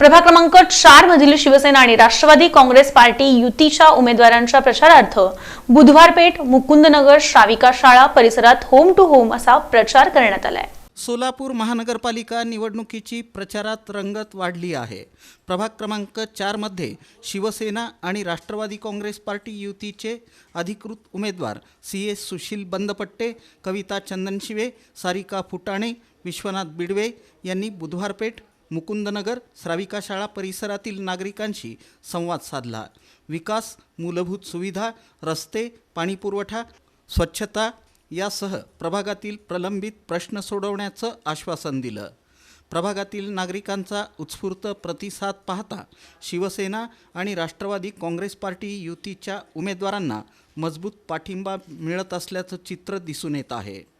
प्रभाग क्रमांक चार मधील शिवसेना आणि राष्ट्रवादी काँग्रेस पार्टी युतीच्या उमेदवारांच्या प्रचारार्थ बुधवार पेठ मुकुंदनगर श्राविका शाळा परिसरात होम टू होम असा प्रचार करण्यात आलाय. सोलापूर महानगरपालिका निवडणुकीची प्रचारात रंगत वाढली आहे. प्रभाग क्रमांक चारमध्ये शिवसेना आणि राष्ट्रवादी काँग्रेस पार्टी युतीचे अधिकृत उमेदवार सी एस सुशील बंदपट्टे कविता चंदनशिवे सारिका फुटाणे विश्वनाथ बिडवे यांनी बुधवारपेठ मुकुंदनगर श्राविका शाळा परिसरातील नागरिकांशी संवाद साधला. विकास मूलभूत सुविधा रस्ते पाणीपुरवठा स्वच्छता यासह प्रभागातील प्रलंबित प्रश्न सोडवण्याचं आश्वासन दिलं. प्रभागातील नागरिकांचा उत्स्फूर्त प्रतिसाद पाहता शिवसेना आणि राष्ट्रवादी काँग्रेस पार्टी युतीच्या उमेदवारांना मजबूत पाठिंबा मिळत असल्याचं चित्र दिसून येत आहे.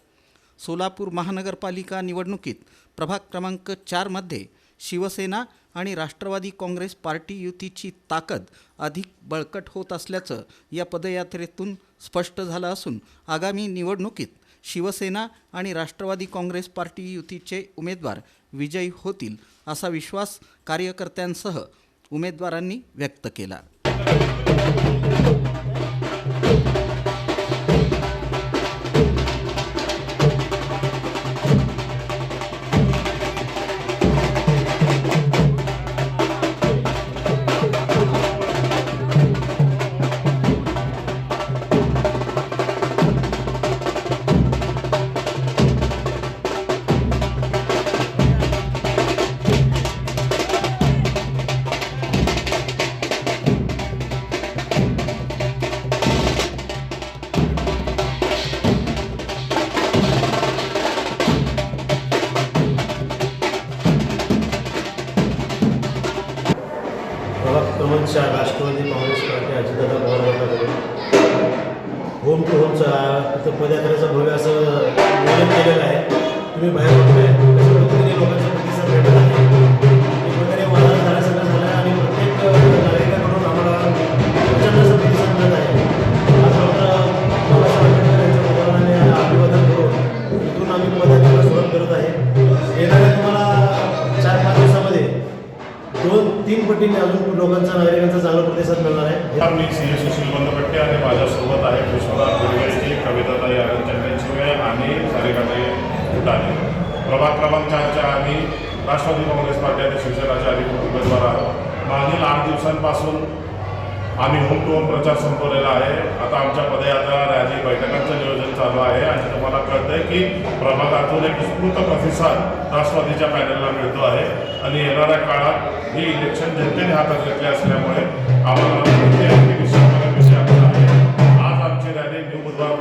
सोलापूर महानगरपालिका निवडणुकीत प्रभाग क्रमांक चारमध्ये शिवसेना आणि राष्ट्रवादी काँग्रेस पार्टी युतीची ताकद अधिक बळकट होत असल्याचं या पदयात्रेतून स्पष्ट झालं असून आगामी निवडणुकीत शिवसेना आणि राष्ट्रवादी काँग्रेस पार्टी युतीचे उमेदवार विजयी होतील असा विश्वास कार्यकर्त्यांसह उमेदवारांनी व्यक्त केला. प्रभाग चार राष्ट्रवादी काँग्रेस पार्टी अजितदादा पवार गटाकडून होम टू होमचा तिथं पदयात्रेचं भव्य असं नियोजन केलेलं आहे. तुम्ही बाहेर तीन पटीने अजून लोकांचा नागरिकांचा चांगला प्रतिसाद मिळणार आहे. मी सी. एस. सुशील बंदपट्टे आणि माझ्यासोबत आहे विश्वनाथ गुडवेची कविताताई अरंचंद्रशिवे आणि सारिकाताई फुटाणे. प्रभाग क्रमांक चारच्या आम्ही राष्ट्रवादी काँग्रेस पार्टी आणि शिवसेनाच्या अधिकृत उमेदवार आहोत मागील आठ दिवसांपासून आम्ही होम टू होम प्रचार संपवलेला आहे. आता आमच्या पदयात्रा रॅली बैठकांचं नियोजन चालू आहे आणि तुम्हाला कळतंय की प्रभागातून एक उत्स्फूर्त प्रतिसाद राष्ट्रवादीच्या पॅनलला मिळतो आहे. आणि येणाऱ्या काळात ही इलेक्शन जनतेने हातात घेतले असल्यामुळे आम्हाला विषय आज आमची रॅली न्यू बुधवार